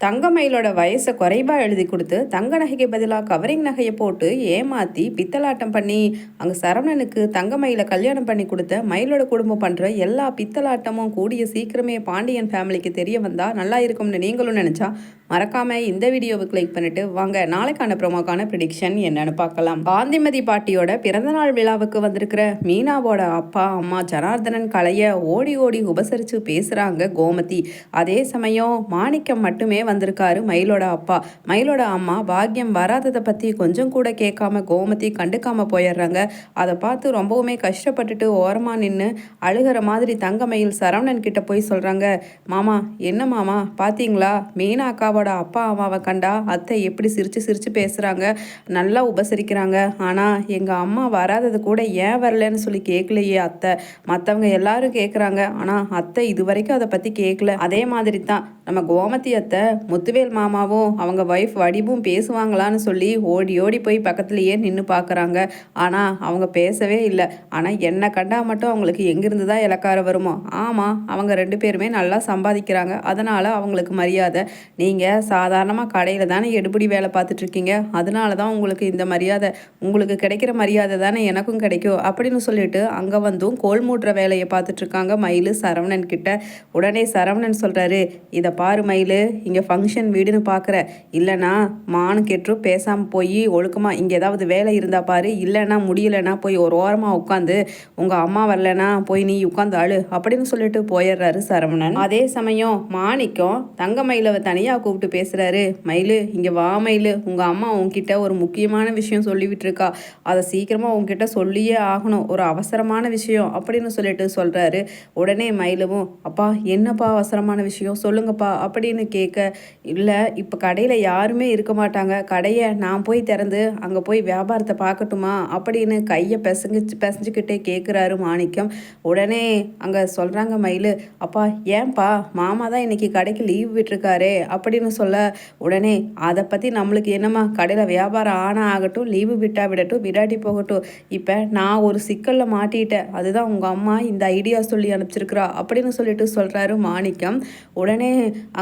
தங்கமயிலோட வயசை குறைவா எழுதி கொடுத்து தங்க நகைக்கு பதிலாக கவரிங் நகையை போட்டு ஏமாற்றி பித்தலாட்டம் பண்ணி அங்கே சரவணனுக்கு தங்கமயில கல்யாணம் பண்ணி கொடுத்த மயிலோட குடும்பம் பண்ணுற எல்லா பித்தலாட்டமும் கூடிய சீக்கிரமே பாண்டியன் ஃபேமிலிக்கு தெரிய வந்தால் நல்லா இருக்கும்னு நீங்களும் நினச்சா மறக்காமல் இந்த வீடியோவை கிளிக் பண்ணிட்டு வாங்க. நாளைக்கான ப்ரோமோக்கான ப்ரிடிக்ஷன் என்னன்னு பார்க்கலாம். காந்திமதி பாட்டியோட பிறந்தநாள் விழாவுக்கு வந்திருக்கிற மீனாவோட அப்பா அம்மா ஜனார்தனன் கலைய ஓடி ஓடி உபசரித்து பேசுகிறாங்க கோமதி. அதே சமயம் மாணிக்கம் மட்டுமே வந்திருக்காரு மயிலோட அப்பா. மயிலோட அம்மா பாக்கியம் வராததை பற்றி கொஞ்சம் கூட கேட்காம கோமதி கண்டுக்காம போயிடுறாங்க. அதை பார்த்து ரொம்பவுமே கஷ்டப்பட்டுட்டு ஓரமாக நின்று அழுகிற மாதிரி தங்கமயில் சரவணன் கிட்ட போய் சொல்கிறாங்க மாமா என்ன மாமா? பார்த்தீங்களா மீனா அக்காவோட அப்பா அம்மாவை கண்டா அத்தை எப்படி சிரித்து சிரித்து பேசுகிறாங்க நல்லா உபசரிக்கிறாங்க. ஆனால் எங்கள் அம்மா வராதது கூட ஏன் வரலன்னு சொல்லி கேட்கலையே அத்தை. மற்றவங்க எல்லாரும் கேட்குறாங்க ஆனால் அத்தை இது வரைக்கும் அதை பற்றி கேட்கல அதே மாதிரி தான் நம்ம கோமதி அத்தை முத்துவேல் மாமாவும் அவங்க ஒய்ஃப் வடிவும் பேசுவாங்களான்னு சொல்லி ஓடி ஓடி போய் பக்கத்துலேயே நின்று பார்க்குறாங்க ஆனால் அவங்க பேசவே இல்லை. ஆனால் என்னை கண்டா மட்டும் அவங்களுக்கு எங்கேருந்து தான் இலக்காரம் வருமோ? ஆமாம் அவங்க ரெண்டு பேருமே நல்லா சம்பாதிக்கிறாங்க. அதனால் அவங்களுக்கு மரியாதை. நீங்கள் சாதாரணமாக கடையில் தானே எடுபடி வேலை பார்த்துட்ருக்கீங்க அதனால தான் உங்களுக்கு இந்த மரியாதை உங்களுக்கு கிடைக்கிற மரியாதை தானே எனக்கும் கிடைக்கும் அப்படின்னு சொல்லிட்டு அங்கே வந்தும் கோல் மூட்டுற வேலையை பார்த்துட்ருக்காங்க மயில் சரவணன் கிட்ட. உடனே சரவணன் சொல்கிறாரு இதை பாரு மயில் இங்கே ஃபங்க்ஷன் வீடுன்னு பார்க்குற இல்லைனா மானு கெட்டும் பேசாமல் போய் ஒழுக்கமாக இங்கே ஏதாவது வேலை இருந்தால் பாரு. இல்லைன்னா முடியலைன்னா போய் ஒரு ஓரமாக உட்காந்து உங்கள் அம்மா வரலனா போய் நீ உட்காந்து அழு அப்படின்னு சொல்லிட்டு போயிடுறாரு சரவணன். அதே சமயம் மாணிக்கம் தங்க மயிலை தனியாக கூப்பிட்டு பேசுகிறாரு மயிலு இங்கே வா மயிலு. உங்கள் அம்மா உங்ககிட்ட ஒரு முக்கியமான விஷயம் சொல்லிவிட்டுருக்கா. அதை சீக்கிரமாக உங்ககிட்ட சொல்லியே ஆகணும். ஒரு அவசரமான விஷயம் அப்படின்னு சொல்லிட்டு சொல்கிறாரு உடனே மயிலவும் அப்பா என்னப்பா அவசரமான விஷயம்? சொல்லுங்கப்பா அப்படின்னு கேட்க இல்லை இப்போ கடையில் யாருமே இருக்க மாட்டாங்க. கடையை நான் போய் திறந்து அங்கே போய் வியாபாரத்தை பார்க்கட்டுமா? அப்படின்னு கையை பெசஞ்சு பிசைஞ்சுக்கிட்டே கேட்குறாரு மாணிக்கம். உடனே அங்கே சொல்கிறாங்க மயிலு அப்பா ஏன்பா மாமா தான் இன்னைக்கு கடைக்கு லீவ் விட்டுருக்காரே அப்படின்னு சொல்ல உடனே அதை பற்றி நம்மளுக்கு என்னம்மா? கடையில் வியாபாரம் ஆனா ஆகட்டும் லீவு விட்டா விடட்டும் விடாட்டி போகட்டும். இப்போ நான் ஒரு சிக்கலில் மாட்டிட்டேன். அதுதான் உங்கள் அம்மா இந்த ஐடியா சொல்லி அனுப்பிச்சிருக்கிறா அப்படின்னு சொல்லிட்டு சொல்கிறாரு மாணிக்கம். உடனே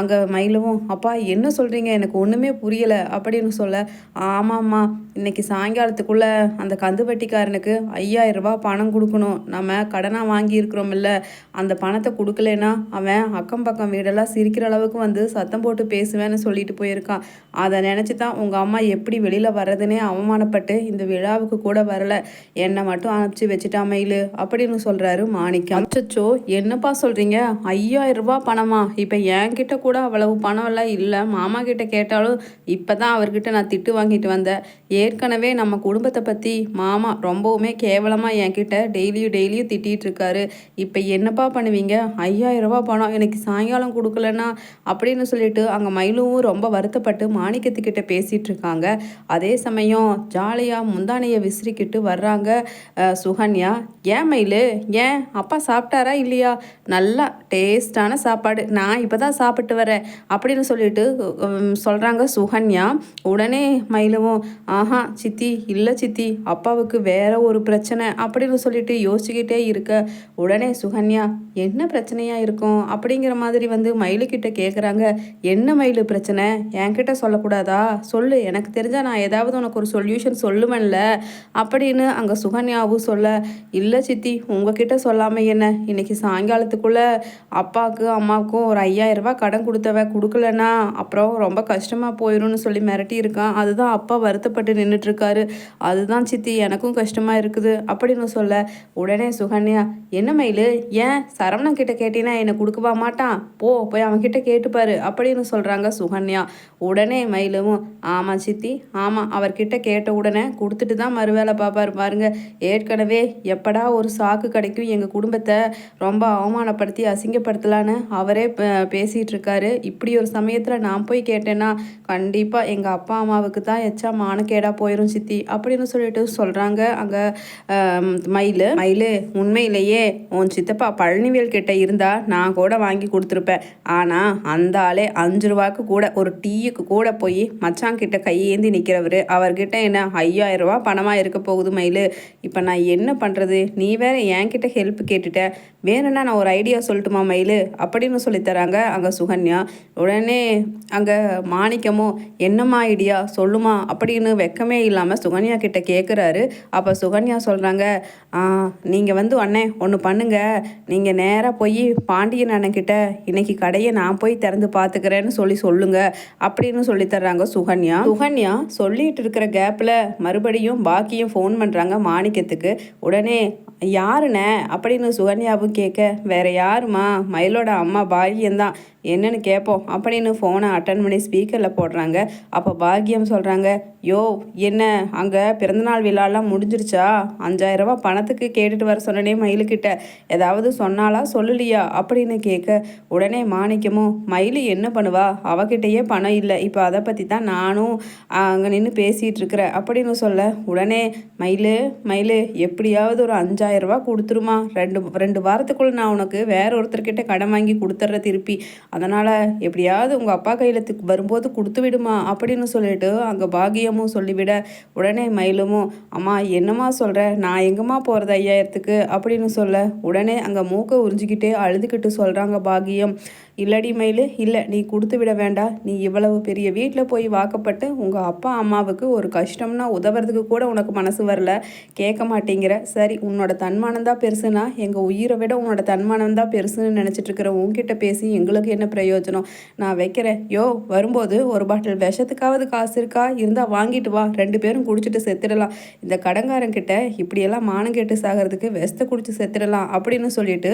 அங்கே மயிலவும் அப்பா என்ன சொல்கிறீங்க எனக்கு ஒன்றுமே புரியலை அப்படின்னு சொல்ல ஆமாம்மா இன்னைக்கு சாயங்காலத்துக்குள்ளே அந்த கந்து வட்டிக்காரனுக்கு ஐயாயிரம் பணம் கொடுக்கணும். நம்ம கடனாக வாங்கியிருக்கிறோம்ல. அந்த பணத்தை கொடுக்கலனா அவன் அக்கம் பக்கம் வீடெல்லாம் சிரிக்கிற அளவுக்கு வந்து சத்தம் போட்டு பேசுவேன்னு சொல்லிட்டு போயிருக்கான் அதை நினச்சி தான் உங்கள் அம்மா எப்படி வெளியில் வர்றதுனே அவமானப்பட்டு இந்த விழாவுக்கு கூட வரல. என்னை மட்டும் அனுப்பிச்சு வச்சுட்டா அப்படின்னு சொல்கிறாரு மாணிக்கம். அச்சோ என்னப்பா சொல்கிறீங்க ஐயாயிரம் ரூபா பணமா? இப்போ என்கிட்ட கூட அவ்வளவு பணம் எல்லாம் இல்லை. மாமா கிட்ட கேட்டாலும் இப்போ தான் அவர்கிட்ட நான் திட்டு வாங்கிட்டு வந்தேன். ஏற்கனவே நம்ம குடும்பத்தை பற்றி மாமா ரொம்பவுமே கேவலமாக என்கிட்ட டெய்லியும் டெய்லியும் திட்டிகிட்டு இருக்காரு. இப்போ என்னப்பா பண்ணுவீங்க? ஐயாயிரம் ரூபாய் பணம் எனக்கு சாயங்காலம் கொடுக்கலன்னா அப்படின்னு சொல்லிட்டு அங்கே மயிலும் ரொம்ப வருத்தப்பட்டு மாணிக்கத்துக்கிட்ட பேசிகிட்டு இருக்காங்க அதே சமயம் ஜாலியாக முந்தானையை விசிறிக்கிட்டு வர்றாங்க சுகன்யா. ஏன் மயிலு? ஏன்? அப்பா சாப்பிட்டாரா இல்லையா? நல்லா டேஸ்டான சாப்பாடு. நான் இப்போ தான் சாப்பிட்டு வரேன் அப்படின்னு சொல்லிட்டு சொல்கிறாங்க சுகன்யா. உடனே மயிலவும் ஆஹா சித்தி இல்லை சித்தி அப்பாவுக்கு வேற ஒரு பிரச்சனை அப்படின்னு சொல்லிட்டு யோசிச்சுக்கிட்டே இருக்க உடனே சுகன்யா என்ன பிரச்சனையாக இருக்கும்? அப்படிங்கிற மாதிரி வந்து மயிலுக்கிட்ட கேட்குறாங்க என்ன மயில் பிரச்சனை. என்கிட்ட சொல்லக்கூடாதா? சொல்லு. எனக்கு தெரிஞ்சால் நான் ஏதாவது உனக்கு ஒரு சொல்யூஷன் சொல்லுவேன்ல. அப்படின்னு அங்கே சுகன்யாவும் சொல்ல இல்லை சித்தி உங்ககிட்ட சொல்லாமல் என்ன? இன்னைக்கு சாயங்காலத்துக்குள்ளே அப்பாவுக்கு அம்மாவுக்கும் ஒரு ஐயாயிரரூபா கடன் கொடுத்தவ கொடுக்கலன்னா அப்புறம் ரொம்ப கஷ்டமாக போயிடும்னு சொல்லி மிரட்டி இருக்கான். அதுதான் அப்பா வருத்தப்பட்டு நின்றுட்டுருக்காரு அதுதான் சித்தி எனக்கும் கஷ்டமாக இருக்குது. அப்படின்னு சொல்ல உடனே சுகன்யா என்ன மயிலு? ஏன் சரவணன் கிட்ட கேட்டீங்கன்னா என்னை கொடுக்கவா மாட்டான்? போ போய் அவன்கிட்ட கேட்டுப்பாரு. அப்படின்னு சொல்கிறாங்க சுகன்யா. உடனே மயிலும் ஆமாம் சித்தி ஆமாம் அவர்கிட்ட கேட்ட உடனே கொடுத்துட்டு தான் மறுவேலை பார்ப்பாரு பாருங்க. ஏற்கனவே எப்படா ஒரு சாக்கு கிடைக்கும் எங்கள் குடும்பத்தை ரொம்ப அவமானப்படுத்தி அசிங்கப்படுத்தலான்னு அவரே பேசிகிட்டு இருக்காரு இப்படி ஒரு சமயத்தில் நான் போய் கேட்டேன்னா கண்டிப்பாக எங்கள் அப்பா அம்மாவுக்கு தான் எச்சா மானக்கேடாக போயிடும் சித்தி அப்படின்னு சொல்லிட்டு சொல்கிறாங்க அங்கே மயில். மயில் உண்மையிலேயே உன் சித்தப்பா பழனிவேல் கிட்ட இருந்தால் நான் கூட வாங்கி கொடுத்துருப்பேன். ஆனால் அந்த ஆளே அஞ்சு ரூபா ரூபாய்க்கு கூட ஒரு டீயுக்கு கூட போய் மச்சான் கிட்ட கையேந்தி நிற்கிறவர் அவர்கிட்ட என்ன ஐயாயிரம் ரூபா பணமாக இருக்க போகுது மயில்? இப்போ நான் என்ன பண்ணுறது நீ வேற என்கிட்ட ஹெல்ப் கேட்டுட்ட. வேணும்னா நான் ஒரு ஐடியா சொல்லட்டுமா மயில்? அப்படின்னு சொல்லித்தராங்க அங்கே சுகன்யா. உடனே அங்கே மாணிக்கமும் என்னம்மா ஐடியா சொல்லுமா அப்படின்னு வெக்கமே இல்லாமல் சுகன்யா கிட்ட கேட்குறாரு அப்போ சுகன்யா சொல்கிறாங்க நீங்கள் வந்து அண்ணே ஒன்று பண்ணுங்க. நீங்கள் நேராக போய் பாண்டியன் அண்ணன்கிட்ட இன்னைக்கு கடையை நான் போய் திறந்து பார்த்துக்கிறேன்னு சொல்லி சொல்லுங்க அப்படின்னு சொல்லி தர்றாங்க சுகன்யா. சுகன்யா சொல்லிட்டு இருக்கிற கேப்பில் மறுபடியும் பாக்கியும் ஃபோன் பண்ணுறாங்க மாணிக்கத்துக்கு. உடனே யாருண்ணே? அப்படின்னு சுகன்யாவும் கேட்க வேற யாருமா மயிலோட அம்மா பாக்கியம்தான். என்னன்னு கேட்போம் அப்படின்னு ஃபோனை அட்டன் பண்ணி ஸ்பீக்கரில் போடுறாங்க. அப்போ பாக்கியம் சொல்கிறாங்க யோ என்ன? அங்கே பிறந்தநாள் விழாலாம் முடிஞ்சிருச்சா? அஞ்சாயிரரூபா பணத்துக்கு கேட்டுட்டு வர சொன்னனே மயிலுக்கிட்ட ஏதாவது சொன்னாலா சொல்லலையா? அப்படின்னு கேட்க உடனே மாணிக்கமும் மயில் என்ன பண்ணுவா? அவகிட்டயே பணம் இல்லை. இப்போ அதை பற்றி தான் நானும் அங்கே நின்று பேசிகிட்டு இருக்கிறேன். அப்படின்னு சொல்ல உடனே மயில் மயில் எப்படியாவது ஒரு அஞ்சாயிரரூபா கொடுத்துருமா? ரெண்டு ரெண்டு வாரத்துக்குள்ளே நான் உனக்கு வேற ஒருத்தர்கிட்ட கடன் வாங்கி கொடுத்துட்ற திருப்பி. அதனால் எப்படியாவது உங்கள் அப்பா கையில் வரும்போது கொடுத்து விடுமா அப்படின்னு சொல்லிட்டு அங்கே பாகியமும் சொல்லிவிட உடனே மயிலுமும் அம்மா என்னம்மா சொல்கிற நான் எங்கம்மா போகிறது ஐயாயிரத்துக்கு? அப்படின்னு சொல்ல உடனே அங்கே மூக்கை உறிஞ்சிக்கிட்டே அழுதுகிட்டு சொல்கிறாங்க பாகியம். இல்லடி மயில் இல்லை நீ கொடுத்து விட வேண்டாம் நீ இவ்வளவு பெரிய வீட்டில் போய் வாக்கப்பட்டு உங்கள் அப்பா அம்மாவுக்கு ஒரு கஷ்டம்னா உதவுறதுக்கு கூட உனக்கு மனசு வரல. கேட்க மாட்டேங்கிற. சரி உன்னோட தன்மானம் தான் பெருசுனா எங்கள் உயிரை விட உன்னோட தன்மானம் தான் பெருசுன்னு நினச்சிட்டு இருக்கிற உன்கிட்ட பேசி எங்களுக்கு என்ன பிரயோஜனம்? நான் வைக்கிறேன். யோ வரும்போது ஒரு பாட்டில் விஷத்துக்காவது காசு இருக்கா? இருந்தால் வாங்கிட்டு வா. ரெண்டு பேரும் குடிச்சிட்டு செத்துடலாம். இந்த கடங்காரங்கிட்ட இப்படியெல்லாம் மானம் கேட்டு சாகிறதுக்கு விஷத்தை குடிச்சு செத்துடலாம் அப்படின்னு சொல்லிட்டு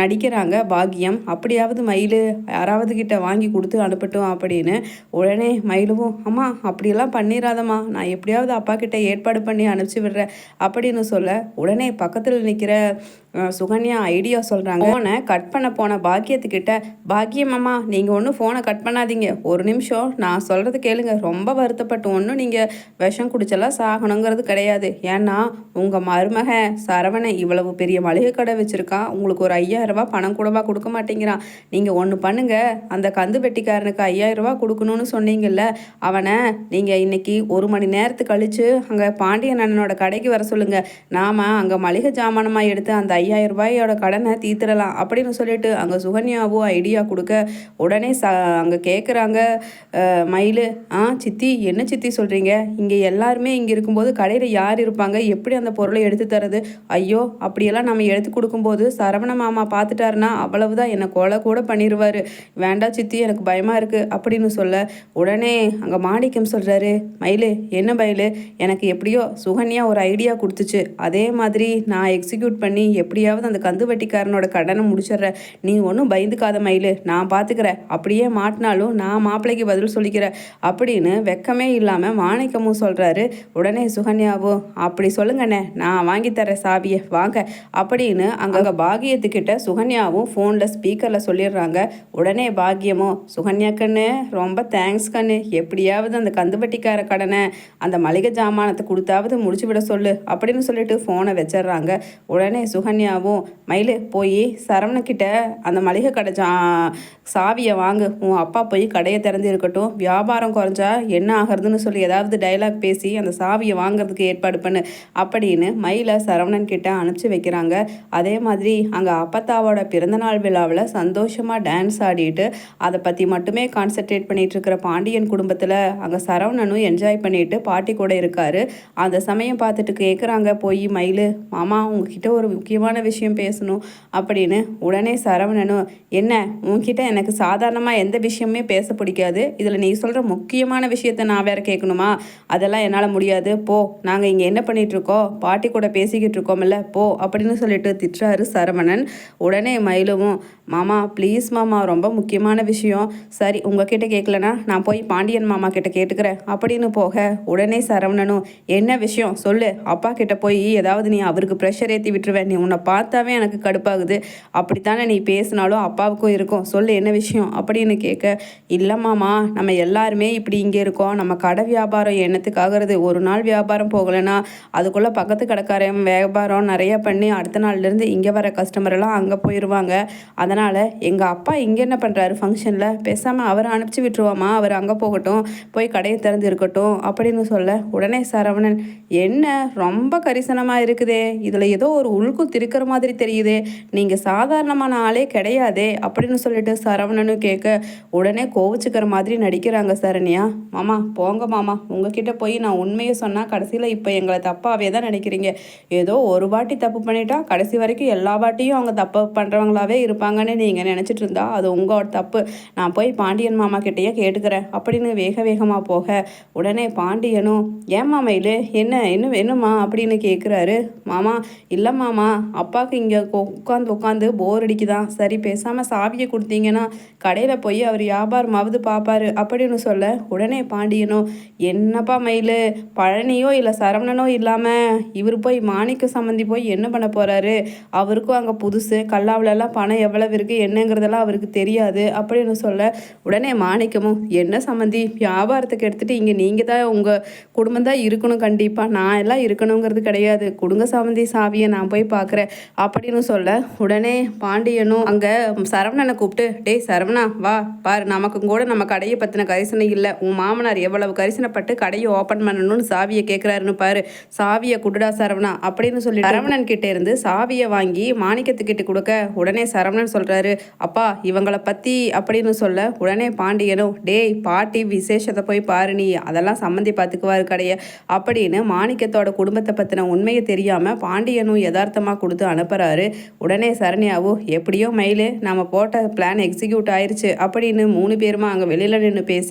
நடிக்கிறாங்க பாக்கியம் அப்படியாவது மயில் யாராவது கிட்ட வாங்கி கொடுத்து அனுப்பட்டும் அப்படின்னு உடனே மயிலுவும் அம்மா அப்படியெல்லாம் பண்ணிடாதம்மா நான் எப்படியாவது அப்பா கிட்ட ஏற்பாடு பண்ணி அனுப்பிச்சி விடுறேன் அப்படின்னு சொல்ல உடனே பக்கத்தில் நிற்கிற சுகன்யா ஐடியா சொல்கிறாங்க ஃபோனை கட் பண்ண போன பாக்கியத்துக்கிட்ட பாக்கியமாம்மா நீங்கள் ஒன்றும் ஃபோனை கட் பண்ணாதீங்க. ஒரு நிமிஷம் நான் சொல்கிறது கேளுங்க. ரொம்ப வருத்தப்பட்டு ஒன்றும் நீங்கள் விஷம் குடிச்செல்லாம் சாகணுங்கிறது கிடையாது. ஏன்னா உங்கள் மருமக சரவணை இவ்வளவு பெரிய மளிகை கடை வச்சுருக்கான் உங்களுக்கு ஒரு ஐயாயிரரூபா பணம் கூடவா கொடுக்க மாட்டேங்கிறான் நீங்கள் ஒன்று பண்ணுங்க. அந்த கந்து பெட்டிக்காரனுக்கு ஐயாயிரரூபா கொடுக்கணும்னு சொன்னீங்கல்ல அவனை நீங்கள் இன்னைக்கு ஒரு மணி நேரத்துக்கு கழித்து அங்கே பாண்டியன் அண்ணனோட கடைக்கு வர சொல்லுங்கள் நாம் அங்கே மளிகை ஜாமானமாக எடுத்து அந்த ஐயாயிரம் ரூபாயோட கடனை தீர்த்துடலாம் அப்படின்னு சொல்லிட்டு அங்கே சுகன்யாவோ ஐடியா கொடுக்க உடனே ச அங்கே கேட்குறாங்க மயில். ஆ சித்தி என்ன சித்தி சொல்கிறீங்க இங்கே எல்லாருமே இங்கே இருக்கும்போது கடையில் யார் இருப்பாங்க? எப்படி அந்த பொருளை எடுத்து தரது? ஐயோ அப்படியெல்லாம் நம்ம எடுத்து கொடுக்கும்போது சரவண மாமா பார்த்துட்டாருன்னா அவ்வளவுதான் என்னை கொலை கூட பண்ணிடுவார் வேண்டாம் சித்தி எனக்கு பயமாக இருக்குது அப்படின்னு சொல்ல உடனே அங்கே மாணிக்கம் சொல்கிறாரு மயிலு என்ன மயிலு? எனக்கு எப்படியோ சுகன்யா ஒரு ஐடியா கொடுத்துச்சு. அதே மாதிரி நான் எக்ஸிக்யூட் பண்ணி எப்படியாவது அந்த கந்து வட்டிக்காரனோட கடனை முடிச்சிடுற நீ ஒன்றும் பயந்துக்காத மயில். நான் பார்த்துக்கிறேன் அப்படியே மாட்டினாலும் நான் மாப்பிள்ளைக்கு பதில் சொல்லிக்கிறேன். அப்படின்னு வெக்கமே இல்லாமல் மாணிக்கமும் சொல்கிறாரு உடனே சுகன்யாவும் அப்படி சொல்லுங்கண்ணே. நான் வாங்கித்தரேன் சாவியை. வாங்க. அப்படின்னு அங்கே பாகியத்துக்கிட்ட சுகன்யாவும் ஃபோனில் ஸ்பீக்கரில் சொல்லிடுறாங்க. உடனே பாகியமும் சுகன்யா கண்ணு ரொம்ப தேங்க்ஸ் கண்ணு. எப்படியாவது அந்த கந்துவட்டிக்கார கடனை அந்த மளிகை ஜாமானத்தை கொடுத்தாவது முடிச்சு விட சொல்லு. அப்படின்னு சொல்லிட்டு ஃபோனை வச்சிடுறாங்க. உடனே சரண்யாவும் மயில் போய் சரவணக்கிட்ட அந்த மளிகை கடை ஜா சாவியை வாங்கு. உன் அப்பா போய் கடையை திறந்து இருக்கட்டும். வியாபாரம் குறைஞ்சா என்ன ஆகிறதுன்னு சொல்லி ஏதாவது டைலாக் பேசி அந்த சாவியை வாங்குறதுக்கு ஏற்பாடு பண்ணு அப்படின்னு மயிலை சரவணன் கிட்ட அனுப்பிச்சி வைக்கிறாங்க. அதே மாதிரி அங்கே அப்பத்தாவோட பிறந்தநாள் விழாவில் சந்தோஷமாக டான்ஸ் ஆடிட்டு அதை பற்றி மட்டுமே கான்சென்ட்ரேட் பண்ணிகிட்டு இருக்கிற பாண்டியன் குடும்பத்தில் அங்கே சரவணனும் என்ஜாய் பண்ணிட்டு பாட்டி கூட இருக்காரு. அந்த சமயம் பார்த்துட்டு கேட்குறாங்க போய் மயில் மாமா உங்ககிட்ட ஒரு முக்கியமான விஷயம் பேசணும் அப்படின்னு உடனே சரவணனும் என்ன? உன்கிட்ட எனக்கு சாதாரணமாக எந்த விஷயமே பேச பிடிக்காது. இதில் நீ சொல்கிற முக்கியமான விஷயத்த நான் வேற கேட்கணுமா? அதெல்லாம் என்னால் முடியாது. போ நாங்கள் இங்கே என்ன பண்ணிகிட்ருக்கோம் பாட்டி கூட பேசிக்கிட்டு இருக்கோம்ல. போ அப்படின்னு சொல்லிட்டு திட்டுறாரு சரவணன். உடனே மயிலவும் மாமா ப்ளீஸ் மாமா ரொம்ப முக்கியமான விஷயம். சரி உங்ககிட்ட கேட்கலனா நான் போய் பாண்டியன் மாமா கிட்ட கேட்டுக்கிறேன். அப்படின்னு போக உடனே சரவணனும் என்ன விஷயம்? சொல்லு. அப்பா கிட்ட போய் ஏதாவது நீ அவருக்கு ப்ரெஷர் ஏற்றி விட்டுருவேன் நீ உன்னை பார்த்தாவே எனக்கு கடுப்பாகுது. அப்படித்தானே நீ பேசினாலும் அப்பாவுக்கும் இருக்கும். சொல்லு என்ன விஷயம்? அப்படின்னு கேட்க இல்லைம்மாமா நம்ம எல்லாருமே இப்படி இங்கே இருக்கோம். நம்ம கடை வியாபாரம் என்னத்துக்காகிறது? ஒரு நாள் வியாபாரம் போகலைன்னா அதுக்குள்ளே பக்கத்து கடைக்காரன் வியாபாரம் நிறைய பண்ணி அடுத்த நாள்லேருந்து இங்கே வர கஸ்டமர் எல்லாம் அங்கே போயிடுவாங்க அதனால் எங்கள் அப்பா இங்கே என்ன பண்ணுறாரு ஃபங்க்ஷனில் பேசாமல் அவரை அனுப்பிச்சி விட்டுருவாமா? அவர் அங்கே போகட்டும் போய் கடையை திறந்து இருக்கட்டும் அப்படின்னு சொல்ல உடனே சரவணன் என்ன? ரொம்ப கரிசனமாக இருக்குதே. இதில் ஏதோ ஒரு உள்குத் இருக்கிற மாதிரி தெரியுதே. நீங்கள் சாதாரணமான ஆளே கிடையாதே. அப்படின்னு சொல்லிட்டு சரவணனும் கேட்க உடனே கோவிச்சுக்கிற மாதிரி நடிக்கிறாங்க சரண்யா. மாமா போங்க மாமா. உங்ககிட்ட போய் நான் உண்மையை சொன்னால் கடைசியில் இப்போ எங்களை தப்பாகவே தான் நினைக்கிறீங்க. ஏதோ ஒரு வாட்டி தப்பு பண்ணிட்டா கடைசி வரைக்கும் எல்லா வாட்டியும் அவங்க தப்பு பண்ணுறவங்களாவே இருப்பாங்கன்னு நீங்கள் நினச்சிட்டு இருந்தா அது உங்களோட தப்பு. நான் போய் பாண்டியன் மாமா கிட்டேயே கேட்டுக்கிறேன். அப்படின்னு வேக வேகமாக போக உடனே பாண்டியனும் ஏன் மாமையில் என்ன என்ன வேணுமா? அப்படின்னு கேட்குறாரு மாமா இல்லை மாமா. அப்பாவுக்கு இங்கே உட்காந்து உட்காந்து போர் அடிக்குதான் சரி பேசாமல் சாவியை கொடுத்தீங்கன்னா கடையில் போய் அவர் வியாபாரமாவது பார்ப்பாரு அப்படின்னு சொல்ல உடனே பாண்டியனும் என்னப்பா மயில்? பழனியோ இல்லை சரவணனோ இல்லாமல் இவர் போய் மாணிக்க சம்மந்தி போய் என்ன பண்ண போகிறாரு அவருக்கும் அங்கே புதுசு கல்லாவிலலாம் பணம் எவ்வளவு இருக்குது என்னங்கிறதெல்லாம் அவருக்கு தெரியாது. அப்படின்னு சொல்ல உடனே மாணிக்கமும் என்ன சம்மந்தி? வியாபாரத்துக்கு எடுத்துகிட்டு இங்கே நீங்கள் தான் உங்கள் குடும்பம் தான் இருக்கணும் கண்டிப்பாக நான் எல்லாம் இருக்கணுங்கிறது கிடையாது. கொடுங்க சம்மந்தி சாவியை நான் போய் பார்க்குறேன் அப்படின்னு சொல்ல உடனே பாண்டியனும் அங்கே சரவணனை கூப்பிட்டு டேய் சரவணா வா பாரு நமக்கு கூட நம்ம கடையை பற்றின கரிசனை இல்லை. உன் மாமனார் எவ்வளவு கரிசனைப்பட்டு கடையை ஓப்பன் பண்ணணும்னு சாவியை கேட்குறாருன்னு பாரு. சாவியை குடுடா சரவணா. அப்படின்னு சொல்லி சரவணன் கிட்ட இருந்து சாவியை வாங்கி மாணிக்கத்துக்கிட்ட கொடுக்க உடனே சரவணன் சொல்கிறாரு அப்பா இவங்களை பற்றி அப்படின்னு சொல்ல உடனே பாண்டியனும் டேய் பாட்டி விசேஷத்தை போய் பாரு நீ அதெல்லாம் சம்மந்தி பார்த்துக்குவாரு கடைய அப்படின்னு மாணிக்கத்தோட குடும்பத்தை பற்றின உண்மையை தெரியாமல் பாண்டியனும் யதார்த்தமாக கொடுத்து அனுப்புகிறாரு உடனே சரண்யாவோ எப்படியோ மயிலு நம்ம போட்ட பிளான் எக்ஸிக்யூட் ஆயிடுச்சு அப்படின்னு மூணு பேருமா அங்கே வெளியில் நின்று பேச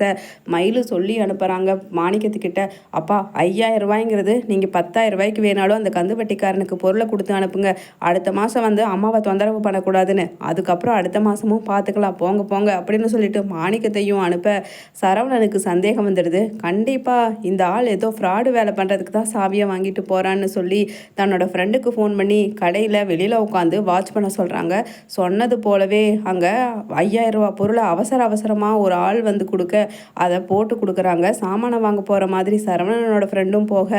மயிலு சொல்லி அனுப்புகிறாங்க மாணிக்கத்துக்கிட்ட. அப்பா ஐயாயிரம் ரூபாய்ங்கிறது நீங்கள் பத்தாயிரம் ரூபாய்க்கு வேணாலும் அந்த கந்துவட்டிக்காரனுக்கு பொருளை கொடுத்து அனுப்புங்க. அடுத்த மாதம் வந்து அம்மாவை தொந்தரவு பண்ணக்கூடாதுன்னு அதுக்கப்புறம் அடுத்த மாதமும் பார்த்துக்கலாம் போங்க போங்க அப்படின்னு சொல்லிட்டு மாணிக்கத்தையும் அனுப்ப சரவணனுக்கு சந்தேகம் வந்துடுது. கண்டிப்பாக இந்த ஆள் ஏதோ ஃப்ராடு வேலை பண்ணுறதுக்கு தான் சாவியை வாங்கிட்டு போகிறான்னு சொல்லி தன்னோட ஃப்ரெண்டுக்கு ஃபோன் பண்ணி கடையில் வெளியில் உட்காந்து வாட்ச் பண்ண சொல்கிறாங்க சொன்னது போலவே அங்கே ஐயாயிரம் ரூபா பொருளை அவசர அவசரமாக ஒரு ஆள் வந்து கொடுக்க அதை போட்டு கொடுக்குறாங்க. சாமானை வாங்க போகிற மாதிரி சரவணனோட ஃப்ரெண்டும் போக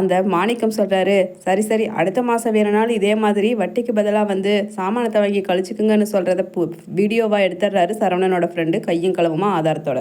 அந்த மாணிக்கம் சொல்கிறாரு சரி சரி அடுத்த மாதம் வேணுனாலும் இதே மாதிரி வட்டிக்கு பதிலாக வந்து சாமானத்தை வாங்கி கழிச்சுக்குங்கன்னு சொல்கிறத வீடியோவாக எடுத்துடுறாரு சரவணனோட ஃப்ரெண்டு கையும் களவுமா ஆதாரத்தோட.